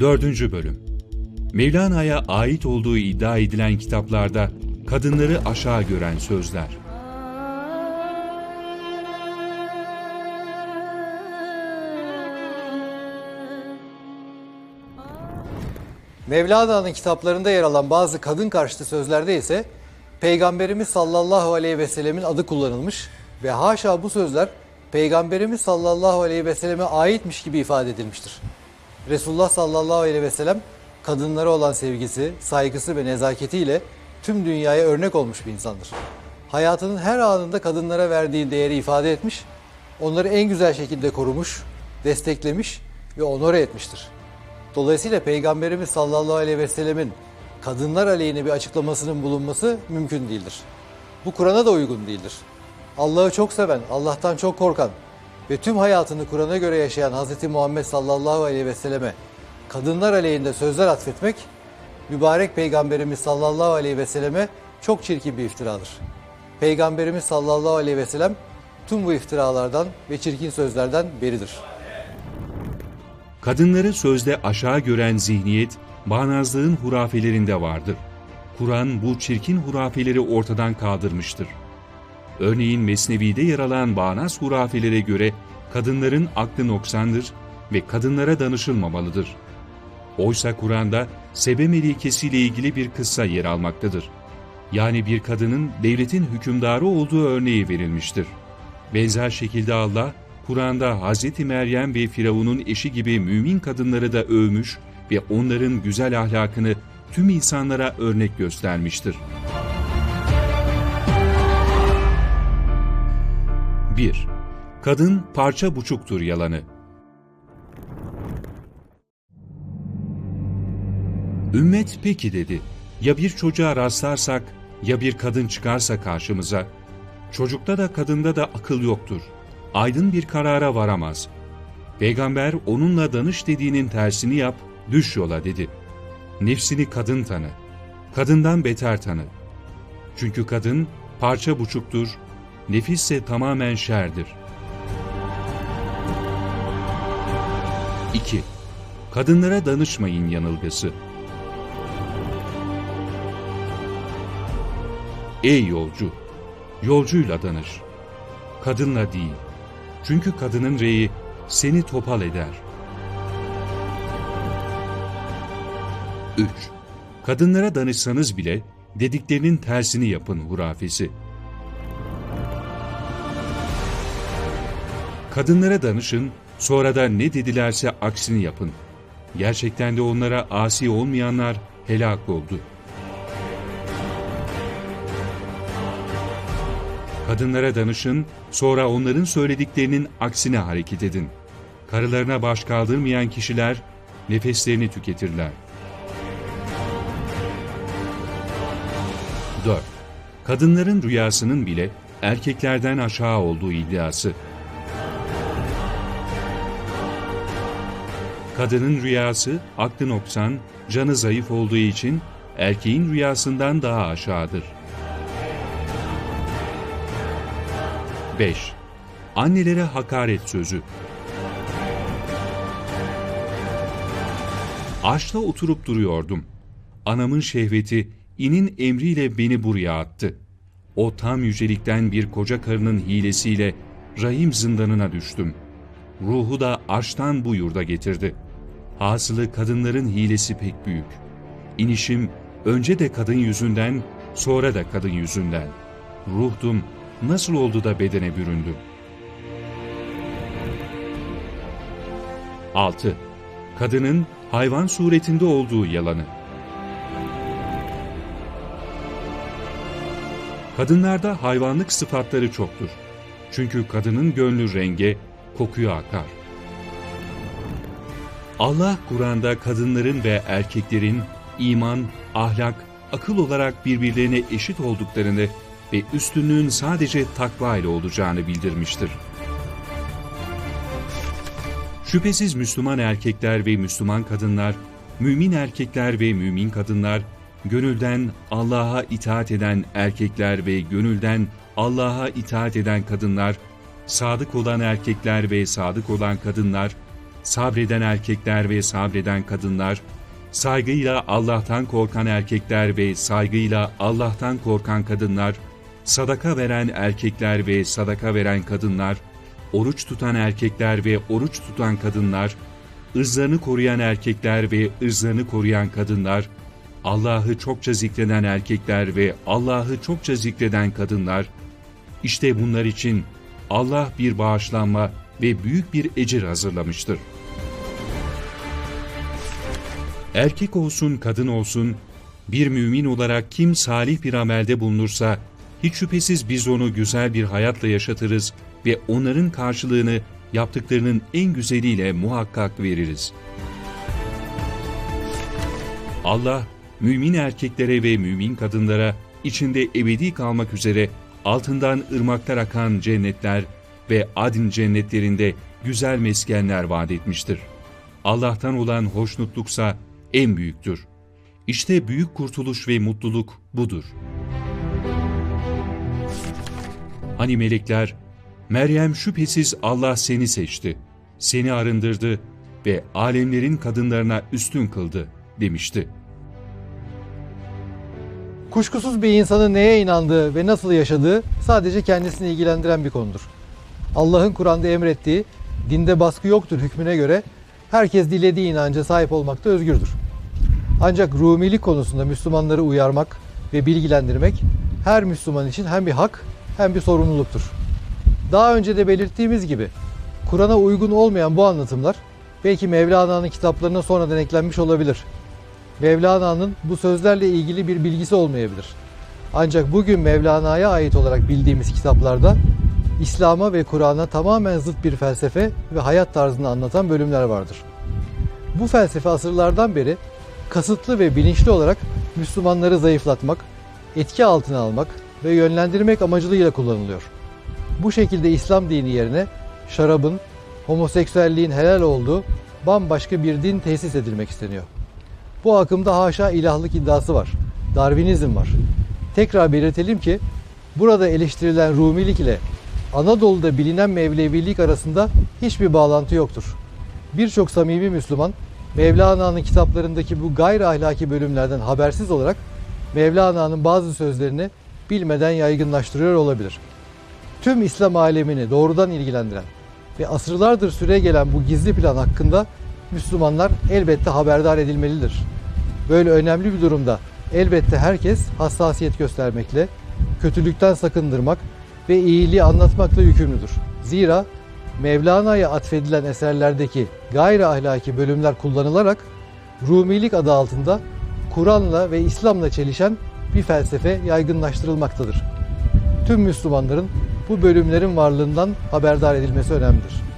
4. Bölüm Mevlana'ya ait olduğu iddia edilen kitaplarda kadınları aşağı gören sözler. Mevlana'nın kitaplarında yer alan bazı kadın karşıtı sözlerde ise Peygamberimiz sallallahu aleyhi ve sellemin adı kullanılmış ve haşa bu sözler Peygamberimiz sallallahu aleyhi ve selleme aitmiş gibi ifade edilmiştir. Resulullah sallallahu aleyhi ve sellem kadınlara olan sevgisi, saygısı ve nezaketiyle tüm dünyaya örnek olmuş bir insandır. Hayatının her anında kadınlara verdiği değeri ifade etmiş, onları en güzel şekilde korumuş, desteklemiş ve onore etmiştir. Dolayısıyla Peygamberimiz sallallahu aleyhi ve sellemin kadınlar aleyhine bir açıklamasının bulunması mümkün değildir. Bu Kur'an'a da uygun değildir. Allah'ı çok seven, Allah'tan çok korkan ve tüm hayatını Kur'an'a göre yaşayan Hz. Muhammed sallallahu aleyhi ve selleme kadınlar aleyhinde sözler atfetmek, mübarek Peygamberimiz sallallahu aleyhi ve selleme çok çirkin bir iftiradır. Peygamberimiz sallallahu aleyhi ve sellem tüm bu iftiralardan ve çirkin sözlerden beridir. Kadınları sözde aşağı gören zihniyet, bağnazlığın hurafelerinde vardır. Kur'an bu çirkin hurafeleri ortadan kaldırmıştır. Örneğin Mesnevi'de yer alan bağnaz hurafelere göre kadınların aklı noksandır ve kadınlara danışılmamalıdır. Oysa Kur'an'da Sebe Melikesi ile ilgili bir kıssa yer almaktadır. Yani bir kadının devletin hükümdarı olduğu örneği verilmiştir. Benzer şekilde Allah, Kur'an'da Hz. Meryem ve Firavun'un eşi gibi mümin kadınları da övmüş ve onların güzel ahlakını tüm insanlara örnek göstermiştir. 1. Kadın parça buçuktur yalanı. Ümmet peki dedi. Ya bir çocuğa rastlarsak, ya bir kadın çıkarsa karşımıza, çocukta da kadında da akıl yoktur. Aydın bir karara varamaz. Peygamber onunla danış dediğinin tersini yap, düş yola dedi. Nefsini kadın tanı. Kadından beter tanı. Çünkü kadın parça buçuktur, nefisse tamamen şerdir. 2. Kadınlara danışmayın yanılgısı. Ey yolcu! Yolcuyla danış. Kadınla değil. Çünkü kadının reyi seni topal eder. 3. Kadınlara danışsanız bile dediklerinin tersini yapın hurafesi. Kadınlara danışın, sonra da ne dedilerse aksini yapın. Gerçekten de onlara asi olmayanlar helak oldu. Kadınlara danışın, sonra onların söylediklerinin aksine hareket edin. Karılarına baş kaldırmayan kişiler nefeslerini tüketirler. 4. Kadınların rüyasının bile erkeklerden aşağı olduğu iddiası. Kadının rüyası aklı noksan, canı zayıf olduğu için erkeğin rüyasından daha aşağıdır. 5. Annelere hakaret sözü. Ağaçta oturup duruyordum. Anamın şehveti inin emriyle beni buraya attı. O tam yücelikten bir koca karının hilesiyle rahim zindanına düştüm. Ruhu da arştan bu yurda getirdi. Hasılı kadınların hilesi pek büyük. İnişim önce de kadın yüzünden, sonra da kadın yüzünden. Ruhdum nasıl oldu da bedene büründü? 6. Kadının hayvan suretinde olduğu yalanı. Kadınlarda hayvanlık sıfatları çoktur. Çünkü kadının gönlü renge, kokuyu akar. Allah Kur'an'da kadınların ve erkeklerin iman, ahlak, akıl olarak birbirlerine eşit olduklarını ve üstünlüğün sadece takva ile olacağını bildirmiştir. Şüphesiz Müslüman erkekler ve Müslüman kadınlar, mümin erkekler ve mümin kadınlar, gönülden Allah'a itaat eden erkekler ve gönülden Allah'a itaat eden kadınlar, sadık olan erkekler ve sadık olan kadınlar, sabreden erkekler ve sabreden kadınlar, saygıyla Allah'tan korkan erkekler ve saygıyla Allah'tan korkan kadınlar, sadaka veren erkekler ve sadaka veren kadınlar, oruç tutan erkekler ve oruç tutan kadınlar, ırzlarını koruyan erkekler ve ırzlarını koruyan kadınlar, Allah'ı çokça zikreden erkekler ve Allah'ı çokça zikreden kadınlar, işte bunlar için Allah bir bağışlanma ve büyük bir ecir hazırlamıştır. Erkek olsun kadın olsun, bir mümin olarak kim salih bir amelde bulunursa, hiç şüphesiz biz onu güzel bir hayatla yaşatırız ve onların karşılığını yaptıklarının en güzeliyle muhakkak veririz. Allah, mümin erkeklere ve mümin kadınlara içinde ebedi kalmak üzere altından ırmaklar akan cennetler ve adin cennetlerinde güzel meskenler vaat etmiştir. Allah'tan olan hoşnutluksa en büyüktür. İşte büyük kurtuluş ve mutluluk budur. Hani melekler, Meryem şüphesiz Allah seni seçti, seni arındırdı ve alemlerin kadınlarına üstün kıldı demişti. Kuşkusuz bir insanın neye inandığı ve nasıl yaşadığı sadece kendisini ilgilendiren bir konudur. Allah'ın Kur'an'da emrettiği dinde baskı yoktur hükmüne göre herkes dilediği inanca sahip olmakta özgürdür. Ancak Rumilik konusunda Müslümanları uyarmak ve bilgilendirmek her Müslüman için hem bir hak hem bir sorumluluktur. Daha önce de belirttiğimiz gibi Kur'an'a uygun olmayan bu anlatımlar belki Mevlana'nın kitaplarına sonradan eklenmiş olabilir. Mevlana'nın bu sözlerle ilgili bir bilgisi olmayabilir. Ancak bugün Mevlana'ya ait olarak bildiğimiz kitaplarda İslam'a ve Kur'an'a tamamen zıt bir felsefe ve hayat tarzını anlatan bölümler vardır. Bu felsefe asırlardan beri kasıtlı ve bilinçli olarak Müslümanları zayıflatmak, etki altına almak ve yönlendirmek amacılığıyla kullanılıyor. Bu şekilde İslam dini yerine şarabın, homoseksüelliğin helal olduğu bambaşka bir din tesis edilmek isteniyor. Bu akımda haşa ilahlık iddiası var. Darwinizm var. Tekrar belirtelim ki burada eleştirilen Rumilik ile Anadolu'da bilinen Mevlevilik arasında hiçbir bağlantı yoktur. Birçok samimi Müslüman Mevlana'nın kitaplarındaki bu gayri ahlaki bölümlerden habersiz olarak Mevlana'nın bazı sözlerini bilmeden yaygınlaştırıyor olabilir. Tüm İslam alemini doğrudan ilgilendiren ve asırlardır süre gelen bu gizli plan hakkında Müslümanlar elbette haberdar edilmelidir. Böyle önemli bir durumda elbette herkes hassasiyet göstermekle, kötülükten sakındırmak ve iyiliği anlatmakla yükümlüdür. Zira Mevlana'ya atfedilen eserlerdeki gayri ahlaki bölümler kullanılarak Rumilik adı altında Kur'an'la ve İslam'la çelişen bir felsefe yaygınlaştırılmaktadır. Tüm Müslümanların bu bölümlerin varlığından haberdar edilmesi önemlidir.